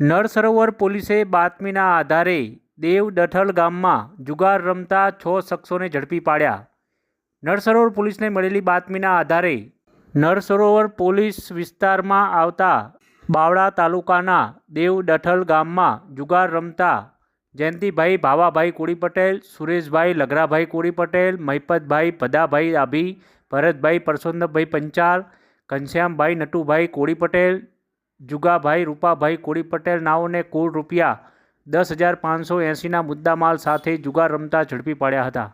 નળ સરોવર પોલીસે બાતમીના આધારે દેવ દઠલ ગામમાં જુગાર રમતા છ શખ્સોને ઝડપી પાડ્યા. નળ સરોવર પોલીસને મળેલી બાતમીના આધારે નળ સરોવર પોલીસ વિસ્તારમાં આવતા બાવળા તાલુકાના દેવ દઠલ ગામમાં જુગાર રમતા જયંતિભાઈ ભાવાભાઈ કોળી પટેલ સુરેશભાઈ લગરાભાઈ કોળી પટેલ મહિપતભાઈ ભદાભાઈ આભી, ભરતભાઈ પરસોત્તમભાઈ પંચાલ, ઘનશ્યામભાઈ નટુભાઈ કોળી પટેલ જુગાભાઈ, રૂપાભાઈ કોળી પટેલ નાઓને કુલ રૂપિયા દસ હજાર પાંચસો એંસીના મુદ્દામાલ સાથે જુગાર રમતા ઝડપી પાડ્યા હતા.